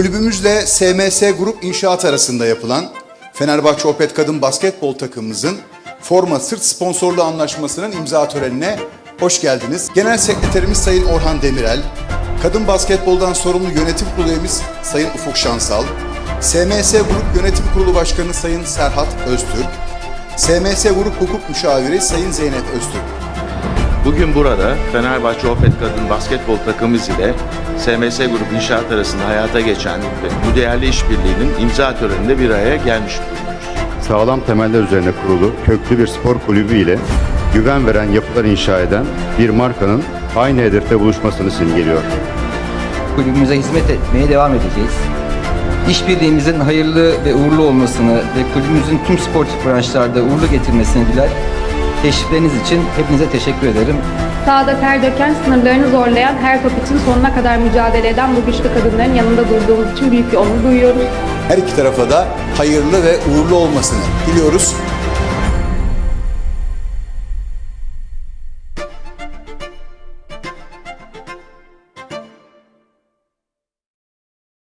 Kulübümüzle SMS Grup İnşaat arasında yapılan Fenerbahçe Opet Kadın Basketbol takımımızın forma sırt sponsorluğu anlaşmasının imza törenine hoş geldiniz. Genel Sekreterimiz Sayın Orhan Demirel, Kadın Basketboldan sorumlu yönetim kurulu üyemiz Sayın Ufuk Şansal, SMS Grup Yönetim Kurulu Başkanı Sayın Serhat Öztürk, SMS Grup Hukuk Müşaviri Sayın Zeynep Öztürk. Bugün burada Fenerbahçe Opet Kadın Basketbol takımımız ile SMS Grup İnşaat arasında hayata geçen ve bu değerli işbirliğinin imza töreninde bir araya gelmiş bulunuyoruz. sağlam temeller üzerine kurulu köklü bir spor kulübü ile güven veren yapılar inşa eden bir markanın aynı hedefte buluşmasını simgeliyor. kulübümüze hizmet etmeye devam edeceğiz. İşbirliğimizin hayırlı ve uğurlu olmasını ve kulübümüzün tüm sportif branşlarda uğurlu getirmesini diler. Teşrifleriniz için hepinize teşekkür ederim. Sahada ter döken, sınırlarını zorlayan, her top için sonuna kadar mücadele eden bu güçlü kadınların yanında durduğumuz için büyük bir onur duyuyoruz. Her iki tarafa da hayırlı ve uğurlu olmasını diliyoruz.